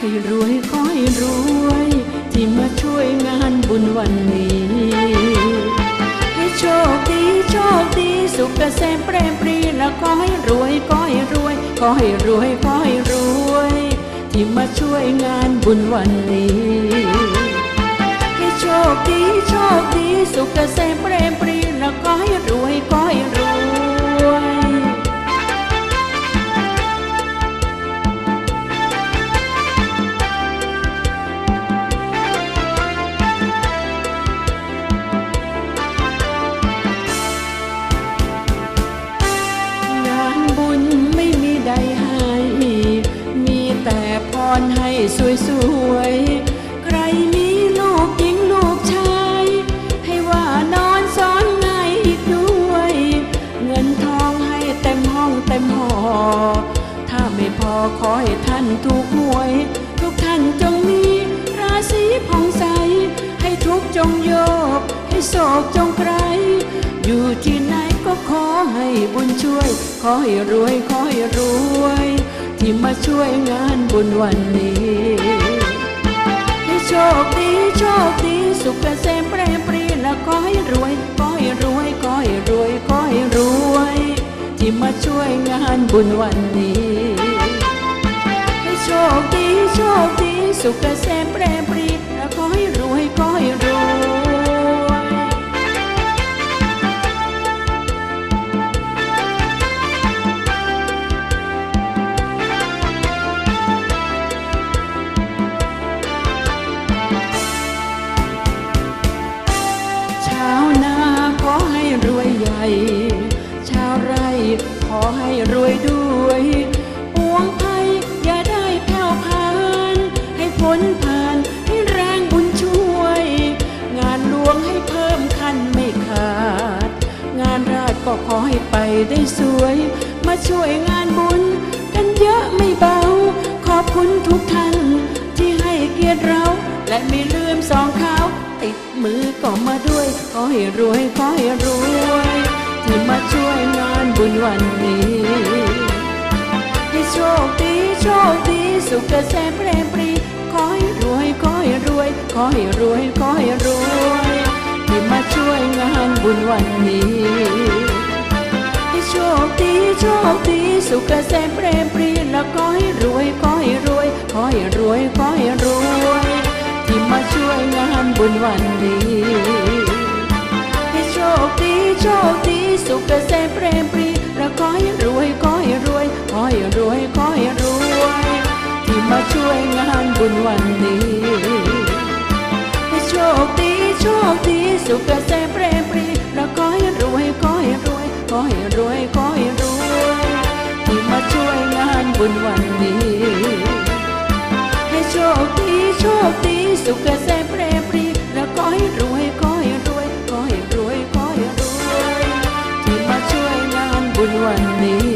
ให้รวยขอให้รวย ที่มาช่วยงานบุญวันนี้ ให้โชคดีโชคดีสุขเกษมเปรมปรีและขอให้รวยขอให้รวยขอให้รวยขอให้รวย ที่มาช่วยงานบุญวันนี้ ให้โชคดีโชคดีสุขเกษมเปร แต่พรให้สวยๆใครมีลูกหญิงลูกชาย ให้ว่านอนซ้อนง่ายอีกด้วย เงินทองให้เต็มห้องเต็มหอ ถ้าไม่พอขอให้ท่านถูกหวย ทุกท่านจงมีราศีผ่องใส ให้ทุกจงโยกให้โศกจงไกลอ บุญช่วย ขอให้รวยขอให้รวย ที่มาช่วยงานบุญวันนี้ให้โชคดีโชคดีสุขเกษมเปรมปรีและขอให้รวยขอให้รวยขอให้รวยขอให้รวย ที่มาช่วยงานบุญวันนี้ให้โชคดีโชคดีสุขเกษมเปรม ขอให้รวยด้วยปวงภัยอย่าได้แผ่วพาน ให้พ้นผ่านให้แรงบุญช่วย งานหลวงให้เพิ่มคันไม่ขาด งานราชก็ขอให้ไปได้สวย มาช่วยงานบุญกันเยอะไม่เบา ขอบคุณทุกท่านที่ให้เกียรติเรา และไม่ลืมสองเขาติดมือก็มาด้วย ขอให้รวยขอให้รวย ที่มาช่วยงานบุญวันนี้ ให้โชคดีโชคดีสุขเกษมเปรมปรีขอให้รวยขอให้รวยขอให้รวยขอให้รวยที่มาช่วยงานบุญวันนี้ ให้โชคดีโชคดีสุขเกษมเปรมปรีและขอให้รวยขอให้รวยขอให้รวยขอให้รวยที่มาช่วยงานบุญวันนี้ ให้โชคดีโชคดี สุขเกษมเปรมปรีและขอให้รวยขอให้รวยขอให้รวยขอให้รวยที่มาช่วยงานบุญวันนี้ให้โชคดีโชคดีสุขเกษมเปรมปรีและขอให้รวยขอให้รวยขอให้รวยขอให้รวยที่มาช่วยงานบุญวันนี้ บุญวันนี้